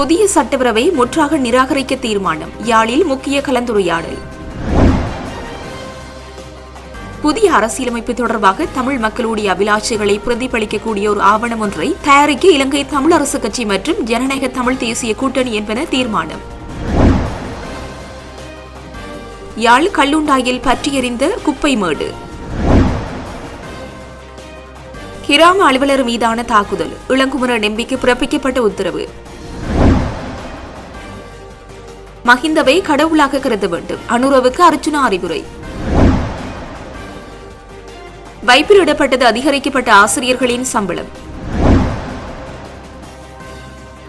புதிய சட்டப்பேரவை முற்றாக நிராகரிக்க தீர்மானம். யாழில் முக்கிய கலந்துரையாடல். புதிய அரசியலமைப்பு தொடர்பாக தமிழ் மக்களுடைய அபிலாட்சிகளை பிரதிபலிக்கக்கூடிய ஒரு ஆவணம் ஒன்றை தயாரிக்க இலங்கை தமிழ் அரசு கட்சி மற்றும் ஜனநாயக தமிழ் தேசிய கூட்டணி என்பன தீர்மானம். யாழ் கல்லுண்டாயில் பற்றி எறிந்த குப்பை மேடு. கிராம அலுவலர் மீதான தாக்குதல். இளங்குமரன் எம்பிக்கு பிறப்பிக்கப்பட்ட உத்தரவு. மஹிந்தவை கடவுளாக கருத வேண்டும். அனுரவுக்கு அர்ஜுனா அறிவுரை. வைப்பிலிடப்பட்டது அதிகரிக்கப்பட்ட ஆசிரியர்களின் சம்பளம்.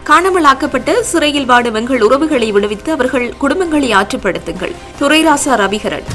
காணாமலாக்கப்பட்ட சிறையில் வாடும் எங்கள் உறவுகளை விடுவித்து அவர்கள் குடும்பங்களை ஆற்றுப்படுத்துங்கள். துரைராசா ரவிகரன்.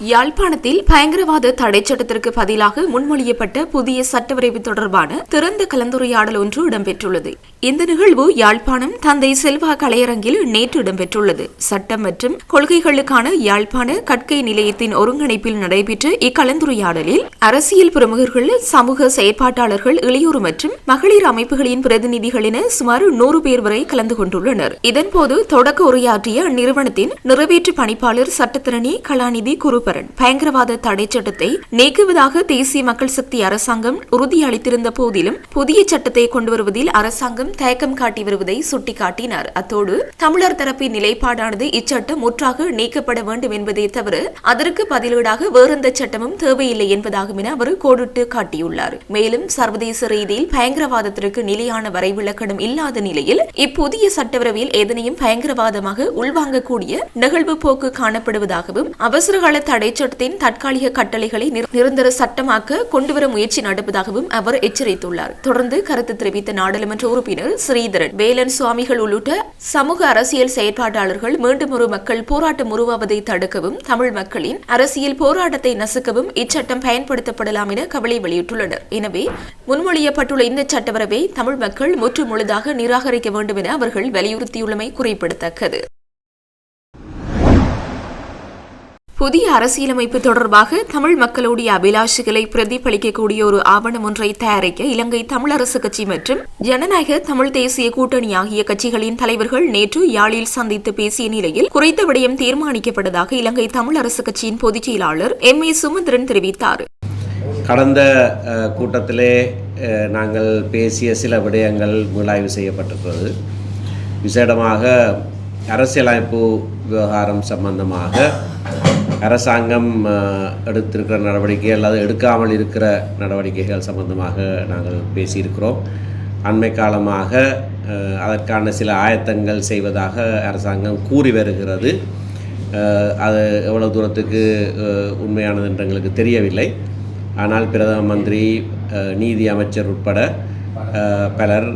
யாழ்ப்பாணத்தில் பயங்கரவாத தடை சட்டத்திற்கு பதிலாக முன்மொழியப்பட்ட புதிய சட்டவரைவு தொடர்பான திறந்த கலந்துரையாடல் ஒன்று இடம்பெற்றுள்ளது. இந்த நிகழ்வு யாழ்ப்பாணம் தந்தை செல்வா கலையரங்கில் நேற்று இடம்பெற்றுள்ளது. சட்டம் மற்றும் கொள்கைகளுக்கான யாழ்ப்பாண கற்கை நிலையத்தின் ஒருங்கிணைப்பில் நடைபெற்ற இக்கலந்துரையாடலில் அரசியல் பிரமுகர்கள் சமூக செயற்பாட்டாளர்கள் இளையோர் மற்றும் மகளிர் அமைப்புகளின் பிரதிநிதிகள் என சுமார் நூறு பேர் வரை கலந்து கொண்டுள்ளனர். இதன்போது தொடக்க உரையாற்றிய அந்நிறுவனத்தின் நிறைவேற்று பணிப்பாளர் சட்டத்திறனி கலாநிதி குருபரன் பயங்கரவாத தடை சட்டத்தை நீக்குவதாக தேசிய மக்கள் சக்தி அரசாங்கம் உறுதியளித்திருந்த போதிலும் புதிய சட்டத்தை கொண்டு வருவதில் அரசாங்கம் தயக்கம் காட்டி வருவதை சுட்டிக்காட்டினார். அத்தோடு தமிழர் தரப்பின் நிலைப்பாடானது இச்சட்டம் முற்றாக நீக்கப்பட வேண்டும் என்பதை தவிர அதற்கு பதிலீடாக வேறெந்த சட்டமும் தேவையில்லை என்பதாகும் என அவர் கோடிட்டு காட்டியுள்ளார். மேலும் சர்வதேச ரீதியில் பயங்கரவாதத்திற்கு நிலையான வரைவிலக்கணம் இல்லாத நிலையில் இப்புதிய சட்டவரவில் எதனையும் பயங்கரவாதமாக உள்வாங்கக்கூடிய நிகழ்வு போக்கு காணப்படுவதாகவும் அவசரகால தடைச்சட்டத்தின் தற்காலிக கட்டளைகளை நிரந்தர சட்டமாக்க கொண்டுவர முயற்சி நடப்பதாகவும் அவர் எச்சரித்துள்ளார். தொடர்ந்து கருத்து தெரிவித்த நாடாளுமன்ற உறுப்பினர் ஸ்ரீதரன் வேலன் சுவாமிகள் உள்ளிட்ட சமூக அரசியல் செயற்பாட்டாளர்கள் மீண்டும் ஒரு மக்கள் போராட்டம் உருவாவதை தடுக்கவும் தமிழ் மக்களின் அரசியல் போராட்டத்தை நசுக்கவும் இச்சட்டம் பயன்படுத்தப்படலாம் என கவலை வெளியிட்டுள்ளனர். எனவே முன்மொழியப்பட்டுள்ள இந்த சட்டவரவை தமிழ் மக்கள் முற்று முழுதாக நிராகரிக்க வேண்டும் என அவர்கள் வலியுறுத்தியுள்ளமை குறிப்பிடத்தக்கது. புதிய அரசியலமைப்பு தொடர்பாக தமிழ் மக்களுடைய அபிலாஷைகளை பிரதிபலிக்கக்கூடிய ஒரு ஆவணம் ஒன்றை தயாரிக்க இலங்கை தமிழரசு கட்சி மற்றும் ஜனநாயக தமிழ் தேசிய கூட்டணி ஆகிய கட்சிகளின் தலைவர்கள் நேற்று யாழில் சந்தித்து பேசிய நிலையில் குறித்த விடயம் தீர்மானிக்கப்பட்டதாக இலங்கை தமிழரசு கட்சியின் பொதுச் செயலாளர் எம் ஏ சுமந்திரன் தெரிவித்தார். கடந்த அஹ், கூட்டத்திலே அஹ், நாங்கள் பேசிய சில விடயங்கள் மீளாய்வு செய்யப்பட்டிருக்கிறது. விசேடமாக அரசியலமைப்பு விவகாரம் சம்பந்தமாக அரசாங்கம் எடுத்திருக்கிற நடவடிக்கை அல்லது எடுக்காமல் இருக்கிற நடவடிக்கைகள் சம்பந்தமாக நாங்கள் பேசியிருக்கிறோம். அண்மை காலமாக அதற்கான சில ஆயத்தங்கள் செய்வதாக அரசாங்கம் கூறி வருகிறது. அது எவ்வளவு தூரத்துக்கு உண்மையானது என்று எங்களுக்கு தெரியவில்லை. ஆனால் பிரதம மந்திரி நீதி அமைச்சர் உட்பட பலர்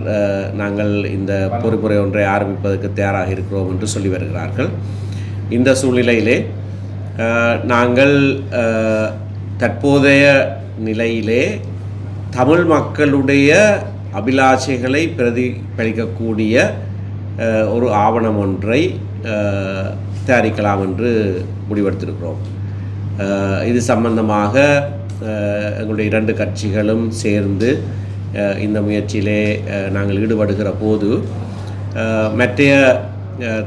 நாங்கள் இந்த பொறுப்புரை ஒன்றை ஆரம்பிப்பதற்கு தயாராக இருக்கிறோம் என்று சொல்லி வருகிறார்கள். இந்த சூழ்நிலையிலே நாங்கள் தற்போதைய நிலையிலே தமிழ் மக்களுடைய அபிலாஷைகளை பிரதிபலிக்கக்கூடிய அஹ், ஒரு ஆவணம் ஒன்றை தயாரிக்கலாம் என்று முடிவெடுத்திருக்கிறோம். இது சம்பந்தமாக எங்களுடைய இரண்டு கட்சிகளும் சேர்ந்து இந்த முயற்சியிலே நாங்கள் ஈடுபடுகிற போது மற்றைய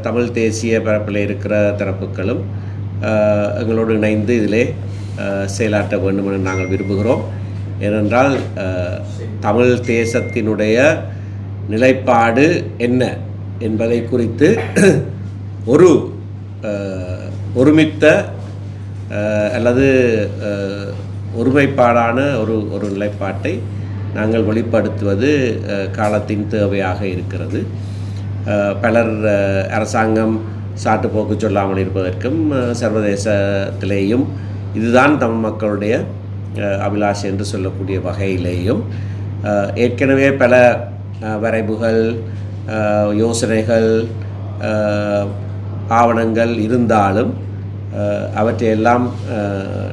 தமிழ் தேசிய பரப்பில் இருக்கிற தரப்புகளும் எங்களோடு இணைந்து இதிலே செயலாற்ற வேண்டும் என நாங்கள் விரும்புகிறோம். ஏனென்றால் தமிழ் தேசத்தினுடைய நிலைப்பாடு என்ன என்பதை குறித்து ஒரு ஒருமித்த அல்லது ஒருமைப்பாடான ஒரு ஒரு நிலைப்பாட்டை நாங்கள் வெளிப்படுத்துவது காலத்தின் தேவையாக இருக்கிறது. பலர் அரசாங்கம் சாட்டுப்போக்கு சொல்லாமல் இருப்பதற்கும் சர்வதேசத்திலேயும் இதுதான் தமிழ் மக்களுடைய அபிலாஷ் அபிலாஷை என்று சொல்லக்கூடிய வகையிலேயும் ஏற்கனவே பல வரைபுகள் வரைவுகள் யோசனைகள் ஆவணங்கள் இருந்தாலும் அவற்றையெல்லாம்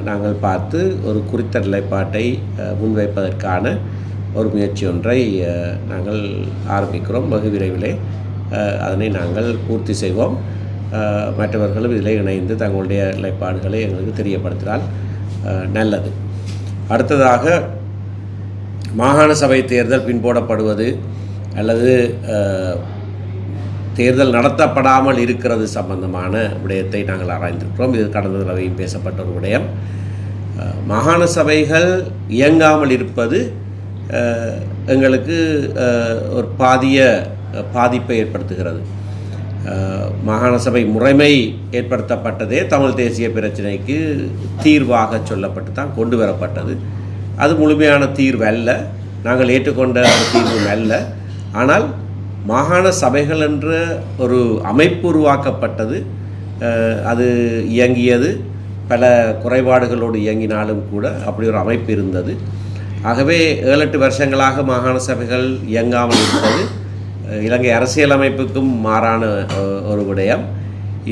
நாங்கள் பார்த்து ஒரு குறித்த நிலைப்பாட்டை முன்வைப்பதற்கான ஒரு முயற்சி ஒன்றை நாங்கள் ஆரம்பிக்கிறோம் வெகு விரைவிலே. அதனை நாங்கள் பூர்த்தி செய்வோம். மற்றவர்களும் இதில் இணைந்து தங்களுடைய நிலைப்பாடுகளை எங்களுக்கு தெரியப்படுத்தினால் நல்லது. அடுத்ததாக மாகாண சபை தேர்தல் பின்போடப்படுவது அல்லது தேர்தல் நடத்தப்படாமல் இருக்கிறது சம்பந்தமான விடயத்தை நாங்கள் ஆராய்ந்திருக்கிறோம். இது கடந்த தடவையும் பேசப்பட்ட ஒரு விடயம். மாகாண சபைகள் இயங்காமல் இருப்பது எங்களுக்கு ஒரு பாதிய பாதிப்பை ஏற்படுத்துகிறது. மாகாண சபை முறைமை ஏற்படுத்தப்பட்டதே தமிழ் தேசிய பிரச்சினைக்கு தீர்வாக சொல்லப்பட்டு தான் கொண்டு வரப்பட்டது. அது முழுமையான தீர்வு அல்ல. நாங்கள் ஏற்றுக்கொண்ட ஒரு தீர்வு அல்ல. ஆனால் மாகாண சபைகள் என்ற ஒரு அமைப்பு உருவாக்கப்பட்டது. அது இயங்கியது. பல குறைபாடுகளோடு இயங்கினாலும் கூட அப்படி ஒரு அமைப்பு இருந்தது. ஆகவே ஏழு எட்டு வருஷங்களாக மாகாண சபைகள் இயங்காமல் இருந்தது இலங்கை அரசியலமைப்புக்கும் மாறான ஒரு விடயம்.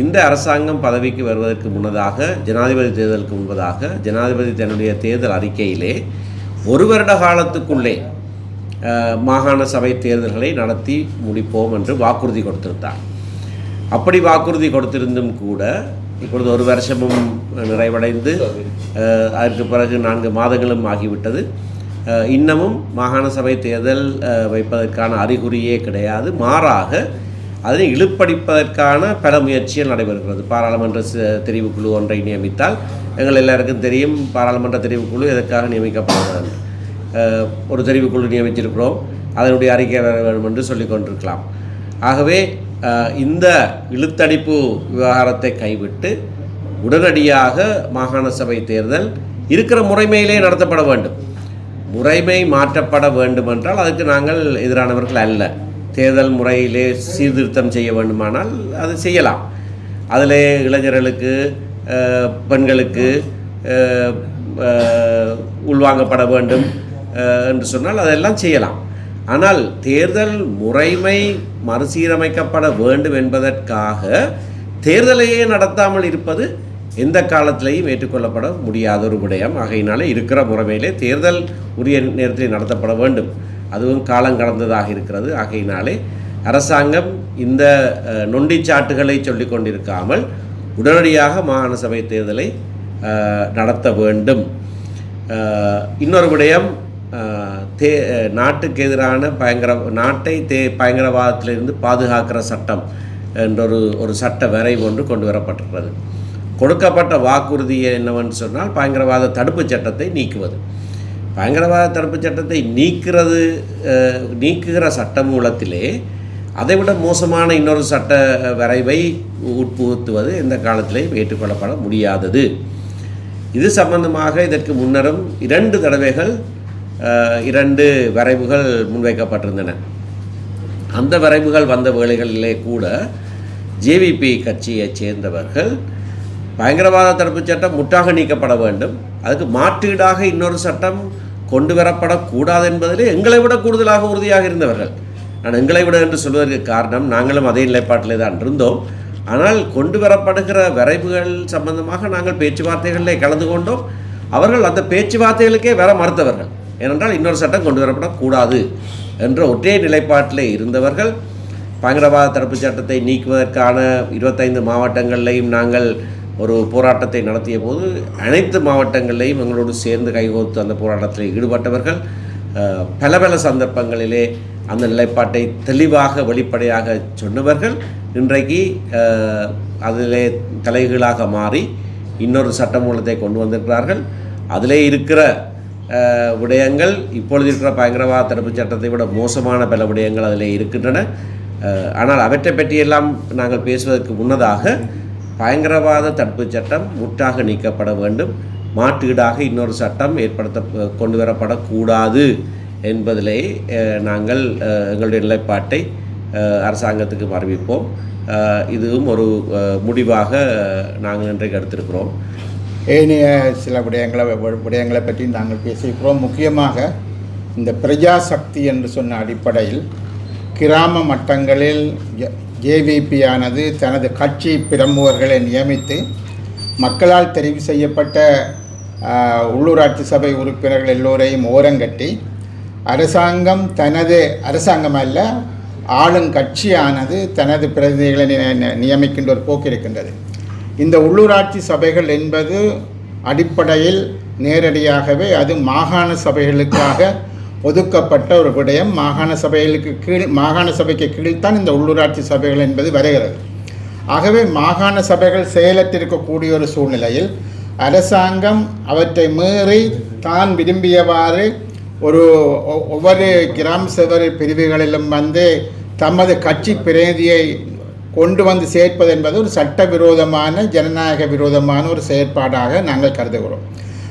இந்த அரசாங்கம் பதவிக்கு வருவதற்கு முன்னதாக ஜனாதிபதி தேர்தலுக்கு முன்பதாக ஜனாதிபதி தன்னுடைய தேர்தல் அறிக்கையிலே ஒரு வருட காலத்துக்குள்ளே மாகாண சபை தேர்தல்களை நடத்தி முடிப்போம் என்று வாக்குறுதி கொடுத்திருந்தார். அப்படி வாக்குறுதி கொடுத்திருந்தும் கூட இப்பொழுது ஒரு வருஷமும் நிறைவடைந்து அதற்கு பிறகு நான்கு மாதங்களும் ஆகிவிட்டது. இன்னமும் மாகாண சபை தேர்தல் வைப்பதற்கான அறிகுறியே கிடையாது. மாறாக அதனை இழுப்படிப்பதற்கான பல முயற்சிகள் நடைபெறுகிறது. பாராளுமன்ற தெரிவுக்குழு ஒன்றை நியமித்தால் எங்கள் எல்லாருக்கும் தெரியும் பாராளுமன்ற தெரிவுக்குழு எதற்காக நியமிக்கப்படுகிறது. ஒரு தெரிவுக்குழு நியமித்திருக்கிறோம். அதனுடைய அறிக்கை வர வேண்டும் என்று சொல்லி கொண்டிருக்கலாம். ஆகவே இந்த இழுத்தடிப்பு விவகாரத்தை கைவிட்டு உடனடியாக மாகாண சபை தேர்தல் இருக்கிற முறைமையிலே நடத்தப்பட வேண்டும். முறைமை மாற்றப்பட வேண்டுமென்றால் அதுக்கு நாங்கள் எதிரானவர்கள் அல்ல. தேர்தல் முறையிலே சீர்திருத்தம் செய்ய வேண்டுமானால் அது செய்யலாம். அதில் இளைஞர்களுக்கு பெண்களுக்கு உள்வாங்கப்பட வேண்டும் என்று சொன்னால் அதெல்லாம் செய்யலாம். ஆனால் தேர்தல் முறைமை மறுசீரமைக்கப்பட வேண்டும் என்பதற்காக தேர்தலையே நடத்தாமல் இருப்பது எந்த காலத்திலையும் ஏற்றுக்கொள்ளப்பட முடியாத ஒரு விடயம். ஆகையினாலே இருக்கிற முறைமையிலே தேர்தல் உரிய நேரத்தில் நடத்தப்பட வேண்டும். அதுவும் காலம் கடந்ததாக இருக்கிறது. ஆகையினாலே அரசாங்கம் இந்த நொண்டிச்சாட்டுகளை சொல்லி கொண்டிருக்காமல் உடனடியாக மாகாண சபை தேர்தலை நடத்த வேண்டும். இன்னொரு விடயம் தே நாட்டுக்கு எதிரான பயங்கர நாட்டை தே பயங்கரவாதத்திலிருந்து பாதுகாக்கிற சட்டம் என்றொரு ஒரு சட்ட வரைவு ஒன்று கொண்டு வரப்பட்டிருக்கிறது. கொடுக்கப்பட்ட வாக்குறுதி என்னவென்று சொன்னால் பயங்கரவாத தடுப்புச் சட்டத்தை நீக்குவது. பயங்கரவாத தடுப்புச் சட்டத்தை நீக்கிறது நீக்குகிற நீக்குகிற சட்டமூலத்திலே அதைவிட மோசமான இன்னொரு சட்ட வரைவை உட்புகுத்துவது இந்த காலத்திலேயும் ஏற்றுக்கொள்ளப்பட முடியாதது. இது சம்பந்தமாக இதற்கு முன்னரும் இரண்டு தடவைகள் இரண்டு வரைவுகள் முன்வைக்கப்பட்டிருந்தன. அந்த வரைவுகள் வந்த வேளைகளிலே கூட ஜேவிபி கட்சியைச் சேர்ந்தவர்கள் பயங்கரவாத தடுப்பு சட்டம் முற்றாக நீக்கப்பட வேண்டும். அதுக்கு மாற்றீடாக இன்னொரு சட்டம் கொண்டு வரப்படக்கூடாது என்பதிலே எங்களை விட கூடுதலாக உறுதியாக இருந்தவர்கள். நான் எங்களை விட என்று சொல்வதற்கு காரணம் நாங்களும் அதே நிலைப்பாட்டிலே தான் இருந்தோம். ஆனால் கொண்டு வரப்படுகிற வரைவுகள் சம்பந்தமாக நாங்கள் பேச்சுவார்த்தைகளிலே கலந்து கொண்டோம். அவர்கள் அந்த பேச்சுவார்த்தைகளுக்கே வர மறுத்தவர்கள். ஏனென்றால் இன்னொரு சட்டம் கொண்டு வரப்படக்கூடாது என்ற ஒற்றே நிலைப்பாட்டிலே இருந்தவர்கள். பயங்கரவாத தடுப்பு சட்டத்தை நீக்குவதற்கான இருபத்தைந்து மாவட்டங்களிலையும் நாங்கள் ஒரு போராட்டத்தை நடத்திய போது அனைத்து மாவட்டங்களையும் எங்களோடு சேர்ந்து கைகோர்த்து அந்த போராட்டத்தில் ஈடுபட்டவர்கள் பல பல சந்தர்ப்பங்களிலே அந்த நிலைப்பாட்டை தெளிவாக வெளிப்படையாக சொன்னவர்கள். இன்றைக்கு அதிலே தலைகீழாக மாறி இன்னொரு சட்டமூலத்தை கொண்டு வந்திருக்கிறார்கள். அதிலே இருக்கிற விடயங்கள் இப்பொழுது இருக்கிற பயங்கரவாத தடுப்பு சட்டத்தை விட மோசமான பல விடயங்கள் அதிலே இருக்கின்றன. ஆனால் அவற்றை பற்றியெல்லாம் நாங்கள் பேசுவதற்கு முன்னதாக பயங்கரவாத தடுப்புச் சட்டம் முற்றாக நீக்கப்பட வேண்டும். மாற்றீடாக இன்னொரு சட்டம் ஏற்படுத்த கொண்டு வரப்படக்கூடாது என்பதிலே நாங்கள் எங்களுடைய நிலைப்பாட்டை அரசாங்கத்துக்கு அறிவிப்போம் இதுவும் ஒரு முடிவாக நாங்கள் இன்றைக்கு எடுத்திருக்கிறோம். ஏனைய சில விடயங்களை விடயங்களை பற்றி நாங்கள் பேசியிருக்கிறோம். முக்கியமாக இந்த பிரஜாசக்தி என்று சொன்ன அடிப்படையில் கிராம மட்டங்களில் ஜேவிபியானது தனது கட்சி பிரமுகர்களை நியமித்து மக்களால் தெரிவு செய்யப்பட்ட உள்ளூராட்சி சபை உறுப்பினர்கள் எல்லோரையும் ஓரங்கட்டி அரசாங்கம் தனது அரசாங்கம் அல்ல ஆளுங்கட்சியானது தனது பிரதிநிதிகளை நி- நியமிக்கின்ற ஒரு போக்கு இருக்கின்றது. இந்த உள்ளூராட்சி சபைகள் என்பது அடிப்படையில் நேரடியாகவே அது மாகாண சபைகளுக்காக ஒதுக்கப்பட்ட ஒரு விடயம் மாகாண சபைகளுக்கு கீழ் மாகாண சபைக்கு கீழ்தான் இந்த உள்ளூராட்சி சபைகள் என்பது வருகிறது. ஆகவே மாகாண சபைகள் செயலற்றிருக்கக்கூடிய ஒரு சூழ்நிலையில் அரசாங்கம் அவற்றை மீறி தான் விரும்பியவாறு ஒரு ஒவ்வொரு கிராம சபை பிரிவுகளிலும் வந்து தமது கட்சி பிரதியை கொண்டு வந்து சேர்ப்பது என்பது ஒரு சட்டவிரோதமான ஜனநாயக விரோதமான ஒரு செயற்பாடாக நாங்கள் கருதுகிறோம்.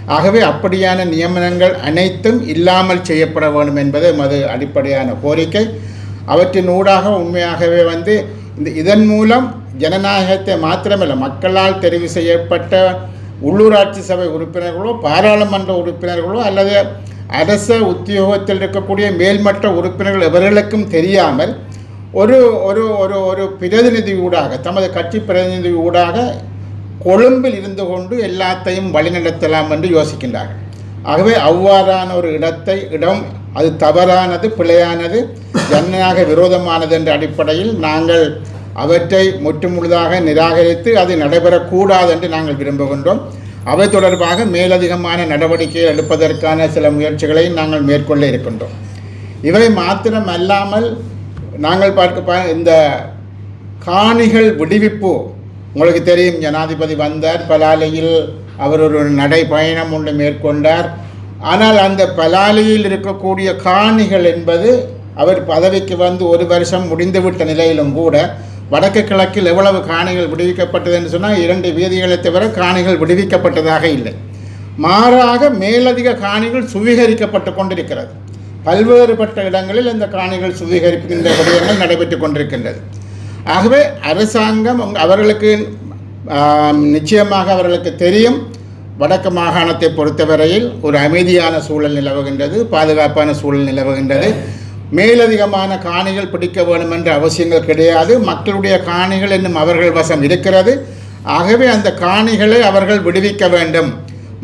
ஆகவே அப்படியான நியமனங்கள் அனைத்தும் இல்லாமல் செய்யப்பட வேண்டும் என்பது மது அடிப்படையான கோரிக்கை. அவற்றின் ஊடாக உண்மையாகவே வந்து இந்த இதன் மூலம் ஜனநாயகத்தை மாத்திரமல்ல மக்களால் தெரிவு செய்யப்பட்ட உள்ளூராட்சி சபை உறுப்பினர்களோ பாராளுமன்ற உறுப்பினர்களோ அல்லது அரச உத்தியோகத்தில் இருக்கக்கூடிய மேல்மட்ட உறுப்பினர்கள் எவர்களுக்கும் தெரியாமல் ஒரு ஒரு ஒரு ஒரு பிரதிநிதி ஊடாக தமது கட்சி பிரதிநிதி ஊடாக கொழும்பில் இருந்து கொண்டு எல்லாத்தையும் வழிநடத்தலாம் என்று யோசிக்கின்றார்கள். ஆகவே அவ்வாறான ஒரு இடத்தை இடம் அது தவறானது பிழையானது ஜனநாயக விரோதமானது என்ற அடிப்படையில் நாங்கள் அவற்றை முற்றுமுழுதாக நிராகரித்து அது நடைபெறக்கூடாது என்று நாங்கள் விரும்புகின்றோம். அவை தொடர்பாக மேலதிகமான நடவடிக்கைகள் எடுப்பதற்கான சில முயற்சிகளை நாங்கள் மேற்கொள்ள இருக்கின்றோம். இவை மாத்திரம் அல்லாமல் நாங்கள் பார்க்க இந்த காணிகள் விடுவிப்பு உங்களுக்கு தெரியும் ஜனாதிபதி வந்தார் பலாலையில் அவர் ஒரு நடைப்பயணம் ஒன்று மேற்கொண்டார். ஆனால் அந்த பலாலியில் இருக்கக்கூடிய காணிகள் என்பது அவர் பதவிக்கு வந்து ஒரு வருஷம் முடிந்துவிட்ட நிலையிலும் கூட வடக்கு கிழக்கில் எவ்வளவு காணிகள் விடுவிக்கப்பட்டது என்று சொன்னால் இரண்டு வீதிகளை தவிர காணிகள் விடுவிக்கப்பட்டதாக இல்லை. மாறாக மேலதிக காணிகள் சுவீகரிக்கப்பட்டு கொண்டிருக்கிறது. பல்வேறுபட்ட இடங்களில் இந்த காணிகள் சுவீகரிக்கின்ற விடயங்கள் நடைபெற்று கொண்டிருக்கின்றது. ஆகவே அரசாங்கம் அவர்களுக்கு நிச்சயமாக அவர்களுக்கு தெரியும். வடக்கு மாகாணத்தை பொறுத்தவரையில் ஒரு அமைதியான சூழல் நிலவுகின்றது பாதுகாப்பான சூழல் நிலவுகின்றது. மேலதிகமான காணிகள் பிடிக்க வேண்டும் என்ற அவசியங்கள் கிடையாது. மக்களுடைய காணிகள் என்னும் அவர்கள் வசம் இருக்கிறது. ஆகவே அந்த காணிகளை அவர்கள் விடுவிக்க வேண்டும்.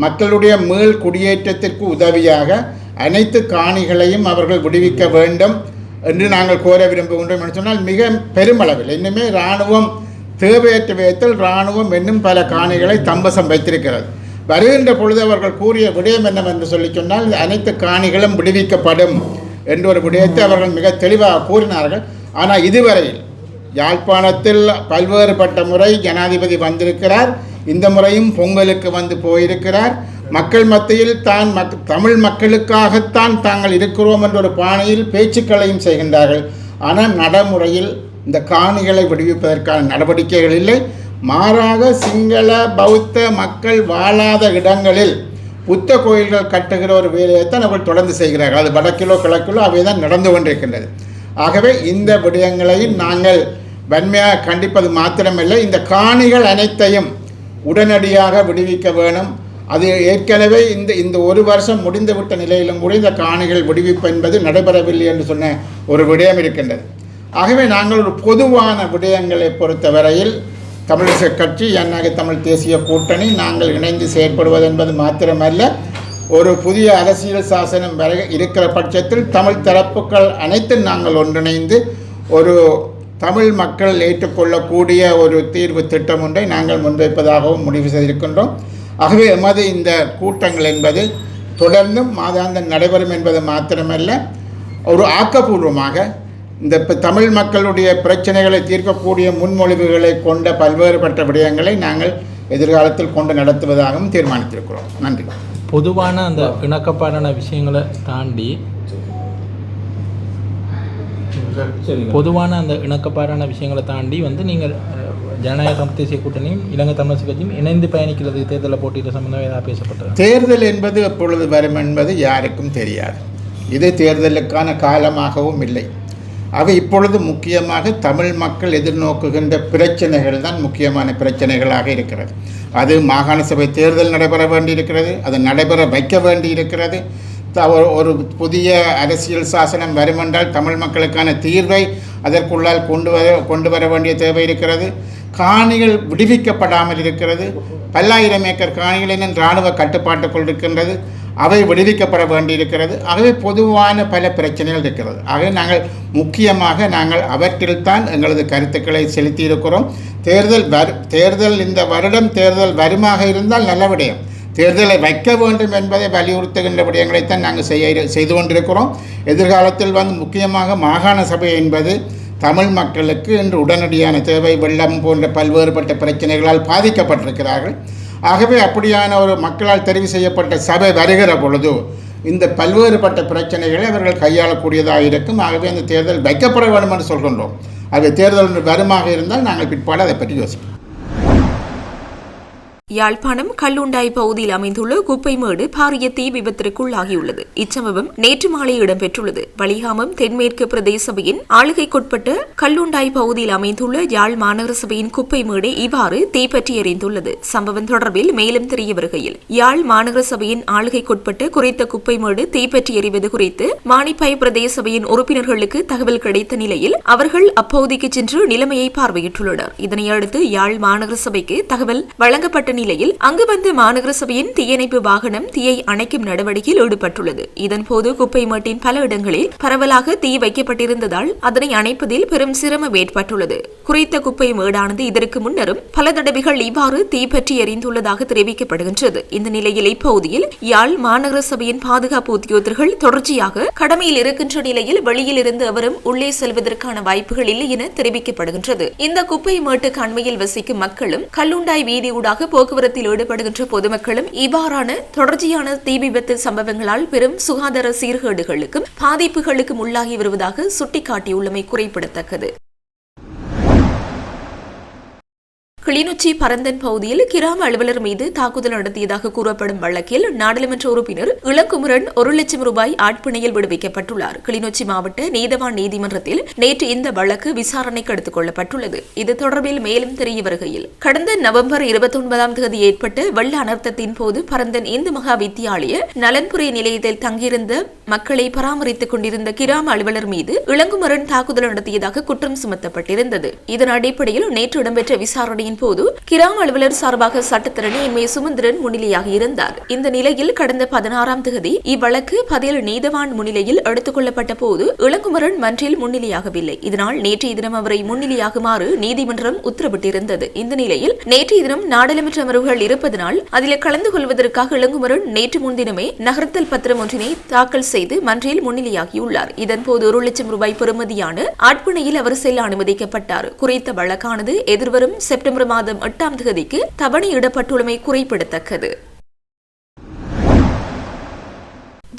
மக்களுடைய மீள் குடியேற்றத்திற்கு உதவியாக அனைத்து காணிகளையும் அவர்கள் விடுவிக்க வேண்டும். என்று நாங்கள் கோர விரும்புகின்றோம் என்று சொன்னால் மிக பெருமளவில். இன்னுமே இராணுவம் தேவையற்ற விதத்தில் இராணுவம் இன்னும் பல காணிகளை தம்பசம் வைத்திருக்கிறது. வருகின்ற பொழுது அவர்கள் கூறிய விடயம் என்னவென்று சொல்லி சொன்னால் அனைத்து காணிகளும் விடுவிக்கப்படும் என்ற ஒரு விடயத்தை அவர்கள் மிக தெளிவாக கூறினார்கள். ஆனால் இதுவரையில் யாழ்ப்பாணத்தில் பல்வேறுபட்ட முறை ஜனாதிபதி வந்திருக்கிறார். இந்த முறையும் பொங்கலுக்கு வந்து போயிருக்கிறார். மக்கள் மத்தியில் தான் மக் தமிழ் மக்களுக்காகத்தான் தாங்கள் இருக்கிறோம் என்ற ஒரு பாணியில் பேச்சுக்களையும் செய்கின்றார்கள். ஆனால் நடைமுறையில் இந்த காணிகளை விடுவிப்பதற்கான நடவடிக்கைகள் இல்லை. மாறாக சிங்கள பௌத்த மக்கள் வாழாத இடங்களில் புத்த கோயில்கள் கட்டுகிற ஒரு வேலையை தான் அவர்கள் தொடர்ந்து செய்கிறார்கள். அது வடக்கிலோ கிழக்கிலோ அவை தான் நடந்து கொண்டிருக்கின்றது. ஆகவே இந்த விடயங்களையும் நாங்கள் வன்மையாக கண்டிப்பது மாத்திரமில்லை. இந்த காணிகள் அனைத்தையும் உடனடியாக விடுவிக்க வேணும். அது ஏற்கனவே இந்த இந்த ஒரு வருஷம் முடிந்துவிட்ட நிலையிலும் கூட இந்த காணிகள் விடுவிப்பு என்பது நடைபெறவில்லை என்று சொன்ன ஒரு விடயம் இருக்கின்றது. ஆகவே நாங்கள் ஒரு பொதுவான விடயங்களை பொறுத்தவரையில் தமிழிசை கட்சி என்னாக தமிழ் தேசிய கூட்டணி நாங்கள் இணைந்து செயற்படுவது என்பது மாத்திரமல்ல. ஒரு புதிய அரசியல் சாசனம் வர இருக்கிற பட்சத்தில் தமிழ் தரப்புகள் அனைத்தும் நாங்கள் ஒன்றிணைந்து ஒரு தமிழ் மக்கள் ஏற்றுக்கொள்ளக்கூடிய ஒரு தீர்வு திட்டம் ஒன்றை நாங்கள் முன்வைப்பதாகவும் முடிவு செய்திருக்கின்றோம். ஆகவே எமது இந்த கூட்டங்கள் என்பது தொடர்ந்தும் மாதாந்தம் நடைபெறும் என்பது மாத்திரமல்ல. ஒரு ஆக்கப்பூர்வமாக இந்த ப- தமிழ் மக்களுடைய பிரச்சனைகளை தீர்க்கக்கூடிய முன்மொழிவுகளை கொண்ட பல்வேறுபட்ட விடயங்களை நாங்கள் எதிர்காலத்தில் கொண்டு நடத்துவதாகவும் தீர்மானித்திருக்கிறோம். நன்றி. பொதுவான அந்த இணக்கப்பாடான விஷயங்களை தாண்டி பொதுவான அந்த இணக்கப்பாடான விஷயங்களை தாண்டி வந்து நீங்கள் ஜனநாயக தேசிய கூட்டணியும் இலங்கை தமிழரசு கட்சியும் இணைந்து பயணிக்கிறது தேர்தலில் போட்டியிட சம்பந்தமாக ஏதாவது பேசப்பட்டது? தேர்தல் என்பது எப்பொழுது வரும் என்பது யாருக்கும் தெரியாது. இது தேர்தலுக்கான காலமாகவும் இல்லை. அவை இப்பொழுது முக்கியமாக தமிழ் மக்கள் எதிர்நோக்குகின்ற பிரச்சனைகள் தான் முக்கியமான பிரச்சனைகளாக இருக்கிறது. அது மாகாண சபை தேர்தல் நடைபெற வேண்டியிருக்கிறது அது நடைபெற வைக்க வேண்டியிருக்கிறது. த- ஒரு- ஒரு புதிய அரசியல் சாசனம் வருமென்றால் தமிழ் மக்களுக்கான தீர்வை அதற்குள்ளால் கொண்டு வர கொண்டு வர வேண்டிய தேவை இருக்கிறது. காணிகள் விடுவிக்கப்படாமல் இருக்கிறது. பல்லாயிரம் ஏக்கர் காணிகள் இன்னும் இராணுவ கட்டுப்பாட்டுக்குள் இருக்கின்றது. அவை விடுவிக்கப்பட வேண்டியிருக்கிறது. ஆகவே பொதுவான பல பிரச்சனைகள் இருக்கிறது. ஆகவே நாங்கள் முக்கியமாக நாங்கள் அவற்றில்தான் எங்களது கருத்துக்களை செலுத்தியிருக்கிறோம். தேர்தல் வரு தேர்தல் இந்த வருடம் தேர்தல் வருமாக இருந்தால் நல்ல விடயம். தேர்தலை வைக்க வேண்டும் என்பதை வலியுறுத்துகின்ற விடயங்களைத்தான் நாங்கள் செய்ய செய்து கொண்டிருக்கிறோம். எதிர்காலத்தில் வந்து முக்கியமாக மாகாண சபை என்பது தமிழ் மக்களுக்கு இன்று உடனடியான தேவை வெள்ளம் போன்ற பல்வேறுபட்ட பிரச்சனைகளால் பாதிக்கப்பட்டிருக்கிறார்கள். ஆகவே அப்படியான ஒரு மக்களால் தெரிவு செய்யப்பட்ட சபை வருகிற பொழுது இந்த பல்வேறுபட்ட பிரச்சனைகளை அவர்கள் கையாளக்கூடியதாக இருக்கும். ஆகவே அந்த தேர்தல் வைக்கப்பட வேண்டும் என்று சொல்கின்றோம். அது தேர்தல் வருமாக இருந்தால் நாங்கள் பிற்பாடு அதை பற்றி யோசிப்போம். யாழ்ப்பாணம் கல்லுண்டாய் பகுதியில் அமைந்துள்ள குப்பைமேடு பாரிய தீ விபத்திற்குள்ளாகியுள்ளது. இச்சம்பவம் நேற்று மாலை இடம்பெற்றுள்ளது. வலிகாமம் தென்மேற்கு பிரதேச சபையின் ஆளுகைக்குட்பட்ட கல்லுண்டாய் பகுதியில் அமைந்துள்ள யாழ் மாநகர சபையின் குப்பைமேடு இவ்வாறு தீப்பற்றி எறிந்துள்ளது. சம்பவம் தொடர்பில் மேலும் தெரிய வருகையில் யாழ் மாநகர சபையின் ஆளுகைக்குட்பட்ட குறித்த குப்பைமேடு தீப்பற்றி எறிவது குறித்து மானிப்பாய் பிரதேச சபையின் உறுப்பினர்களுக்கு தகவல் கிடைத்த நிலையில் அவர்கள் அப்பகுதிக்கு சென்று நிலைமையை பார்வையிட்டுள்ளனர். இதனையடுத்து யாழ் மாநகர சபைக்கு தகவல் வழங்கப்பட்ட நிலையில் அங்கு வந்த மாநகர சபையின் தீயணைப்பு வாகனம் தீயை அணைக்கும் நடவடிக்கையில் ஈடுபட்டுள்ளது. இதன்போது குப்பை மேட்டின் பல இடங்களில் பரவலாக தீ வைக்கப்பட்டிருந்ததால் அதனை அணைப்பதில் பெரும் சிரமம் ஏற்பட்டுள்ளது. குறித்த குப்பை மேடானது இதற்கு முன்னரும் பல தடவைகள் இவ்வாறு தீ பற்றி எறிந்துள்ளதாக தெரிவிக்கப்படுகின்றது. இந்த நிலையில் இப்பகுதியில் யாழ் மாநகர சபையின் பாதுகாப்பு உத்தியோகர்கள் தொடர்ச்சியாக கடமையில் இருக்கின்ற நிலையில் வெளியில் இருந்து அவரும் உள்ளே செல்வதற்கான வாய்ப்புகள் இல்லை என தெரிவிக்கப்படுகின்றது. இந்த குப்பை மேட்டுக்கு அண்மையில் வசிக்கும் மக்களும் கல்லுண்டாய் வீதி ஊடாக போக்குவரத்தில் ஈடுபடுகின்ற பொதுமக்களும் இவ்வாறான தொடர்ச்சியான தீ விபத்து சம்பவங்களால் பெரும் சுகாதார சீர்கேடுகளுக்கும் பாதிப்புகளுக்கும் உள்ளாகி வருவதாக சுட்டிக்காட்டியுள்ளமை குறிப்பிடத்தக்கது. கிளிநொச்சி பரந்தன் பகுதியில் கிராம அலுவலர் மீது தாக்குதல் நடத்தியதாக கூறப்படும் வழக்கில் நாடாளுமன்ற உறுப்பினர் இளங்குமரன் ஒரு லட்சம் ரூபாய் ஆட்பிணையில் விடுவிக்கப்பட்டுள்ளார். கிளிநொச்சி மாவட்ட நீதவான் நீதிமன்றத்தில் நேற்று இந்த வழக்கு விசாரணைக்கு எடுத்துக் கொள்ளப்பட்டுள்ளது. இது தொடர்பில் மேலும் தெரிய வருகையில் கடந்த நவம்பர் இருபத்தி ஒன்பதாம் தேதி ஏற்பட்ட வெள்ள அனர்த்தத்தின் போது பரந்தன் இந்து மகா வித்தியாலய நலன்புரை நிலையத்தில் தங்கியிருந்த மக்களை பராமரித்துக் கொண்டிருந்த கிராம அலுவலர் மீது இளங்குமரன் தாக்குதல் நடத்தியதாக குற்றம் சுமத்தப்பட்டிருந்தது. இதன் அடிப்படையில் நேற்று இடம்பெற்ற விசாரணையின் போது கிராம அலுவலர் சார்பாக சட்டத்திரணி எம் ஏ சுமந்திரன் முன்னிலையாக இருந்தார். இந்த நிலையில் கடந்த பதினாறாம் தேதி இவ்வழக்கு பதில் நீதவான் முன்னிலையில் எடுத்துக் கொள்ளப்பட்ட போது இளங்குமரன் மன்றில் முன்னிலையாகவில்லை. இதனால் நேற்றைய தினம் அவரை முன்னிலையாகுமாறு நீதிமன்றம் உத்தரவிட்டிருந்தது. இந்த நிலையில் நேற்றைய தினம் நாடாளுமன்ற அமர்வுகள் இருப்பதனால் அதில் கலந்து கொள்வதற்காக இளங்குமரன் நேற்று முன்தினமே நகர்த்தல் பத்திரம் ஒன்றினை தாக்கல் செய்து மன்றில் முன்னிலையாகியுள்ளார். இதன்போது ஒரு லட்சம் ரூபாய் பெறுமதியான ஆட்பணையில் அவர் செல்ல அனுமதிக்கப்பட்டார். குறித்த வழக்கானது எதிர்வரும் செப்டம்பர் மாதம் எட்டாம் தேதிக்கு தவணையிடப்பட்டுள்ளமை குறிப்பிடத்தக்கது.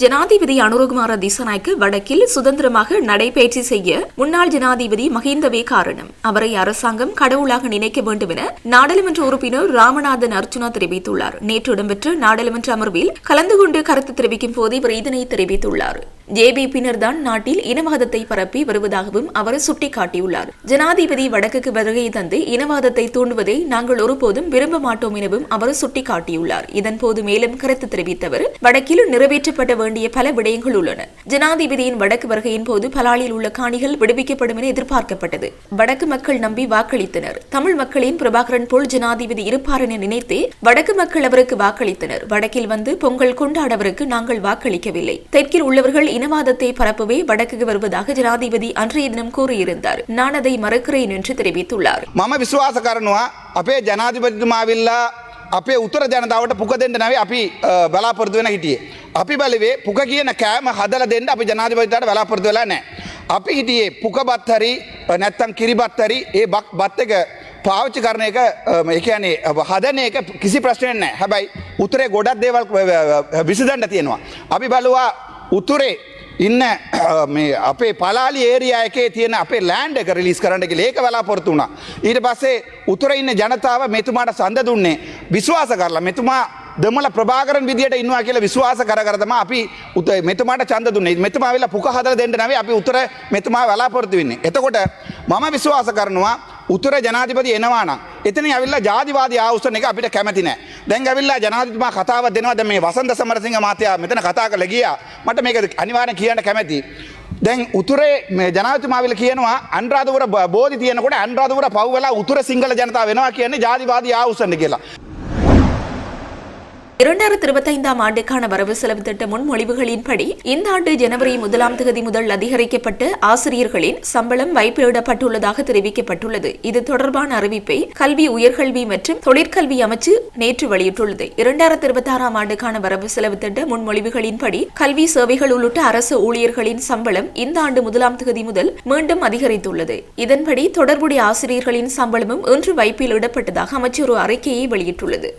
ஜனாதிபதி அனுரகுமார திசநாய்க்கு வடக்கில் சுதந்திரமாக நடைபயிற்சி செய்ய முன்னாள் ஜனாதிபதி மஹிந்தவே காரணம். அவரை அரசாங்கம் கடவுளாக நினைக்க வேண்டும் என நாடாளுமன்ற உறுப்பினர் ராமநாதன் அர்ச்சுனா தெரிவித்துள்ளார். நேற்று இடம்பெற்ற நாடாளுமன்ற அமர்வில் கலந்து கொண்டு கருத்து தெரிவிக்கும் போது இவர் இதனை தெரிவித்துள்ளார். ஜேபிபியினர் தான் நாட்டில் இனவாதத்தை பரப்பி வருவதாகவும் அவர் சுட்டிக்காட்டியுள்ளார். ஜனாதிபதி வடக்குக்கு வருகை தந்து இனவாதத்தை தூண்டுவதை நாங்கள் ஒருபோதும் விரும்ப மாட்டோம் எனவும் அவர் சுட்டிக்காட்டியுள்ளார். இதன்போது மேலும் கருத்து தெரிவித்தவர் வடக்கில் நிறைவேற்றப்பட வேண்டிய பல விடயங்கள் உள்ளன. ஜனாதிபதியின் வடக்கு வருகையின் போது பலாலில் உள்ள காணிகள் விடுவிக்கப்படும் என எதிர்பார்க்கப்பட்டது. வடக்கு மக்கள் நம்பி வாக்களித்தனர். தமிழ் மக்களின் பிரபாகரன் போல் ஜனாதிபதி இருப்பார் என நினைத்தே வடக்கு மக்கள் அவருக்கு வாக்களித்தனர். வடக்கில் வந்து பொங்கல் கொண்டாடவருக்கு நாங்கள் வாக்களிக்கவில்லை. தெற்கில் உள்ளவர்கள் இனவாதத்தை பரப்பவே வடக்குக்கு வருவதாக ஜனாதிபதி அன்றைய தினம் கூறியிருந்தார் நான் அதை மறுக்கிறேன் என்று தெரிவித்துள்ளார் මම විශ්වාස කරනවා අපේ ජනාධිපතිතුමාවිල්ලා අපේ උත්තර ජනතාවට පුක දෙන්න නැවේ අපි අ, බලාපොරොත්තු වෙන හිටියේ. අපි බලවේ පුක කියන කෑම හදල දෙන්න අපි ජනාධිපතිට බලාපොරොත්තු වෙලා නෑ. අපි හිටියේ පුක බත්හරි නැත්තම් කිරිබත්හරි ඒ බක් බත් එක පාවිච්චි කරන එක එකනේ හදන එක කිසි ප්‍රශ්නයෙන් නෑ හැබැයි උතුරේ ගොඩක් දේවල් විසිදන්න තියෙනවා. අපි බලවා උතුරේ ඉන්න අ, මේ අපේ පලාලි ඒරියා එකේ තියෙන අපේ ලෑන්ඩ එක රිලිස් කරන්න එක ඒක බලාපොරොත්තු වුණා. ඊට පස්සේ උතුර ඉන්න ජනතාව මෙතුමාට සඳ දුන්නේ විශ්වාස කරලා මෙතුමා දෙමල ප්‍රභාකරන් විදියට ඉන්නවා කියලා විශ්වාස කර කර තමයි අපි උත මෙතුමාට ඡන්ද දුන්නේ. මෙතුමා වෙලා පුක හදලා දෙන්න නැවේ අපි උතර මෙතුමා බලාපොරොත්තු වෙන්නේ. එතකොට මම විශ්වාස කරනවා උතුර ජනාධිපති එනවා නම් එතන ඇවිල්ලා ජාතිවාදී ආවුස්සන එක අපිට කැමති නෑ. දැන් ඇවිල්ලා ජනාධිපතිතුමා කතාවක් දෙනවා දැන් මේ වසන්ත සමරසිංහ මහත්තයා මෙතන කතා කරලා ගියා. මට මේක අනිවාර්යෙන් කියන්න කැමතියි. දැන් උතුරේ මේ ජනාධිපතිතුමාවිල කියනවා අනුරාධපුර බ- බෝධි තියෙනකොට අනුරාධපුර පව් වෙලා උතුර සිංහල ජනතාව වෙනවා කියන්නේ ජාතිවාදී ආවුස්සන්න කියලා. இரண்டாயிரத்தி இருபத்தைந்தாம் ஆண்டுக்கான வரவு செலவு திட்ட முன்மொழிவுகளின்படி இந்த ஆண்டு ஜனவரி முதலாம் தேதி முதல் அதிகரிக்கப்பட்ட ஆசிரியர்களின் சம்பளம் வைப்பிடப்பட்டுள்ளதாக தெரிவிக்கப்பட்டுள்ளது. இது தொடர்பான அறிவிப்பை கல்வி உயர்கல்வி மற்றும் தொழிற்கல்வி அமைச்சு நேற்று வெளியிட்டுள்ளது. இரண்டாயிரத்தி இருபத்தி ஆறாம் ஆண்டுக்கான வரவு செலவு திட்ட முன்மொழிவுகளின்படி கல்வி சேவைகள் உள்ளிட்ட அரசு ஊழியர்களின் சம்பளம் இந்த ஆண்டு முதலாம் தேதி முதல் மீண்டும் அதிகரித்துள்ளது. இதன்படி தொடர்புடைய ஆசிரியர்களின் சம்பளமும் இன்று வைப்பில் இடப்பட்டதாக அமைச்சர் ஒரு அறிக்கையை வெளியிட்டுள்ளது.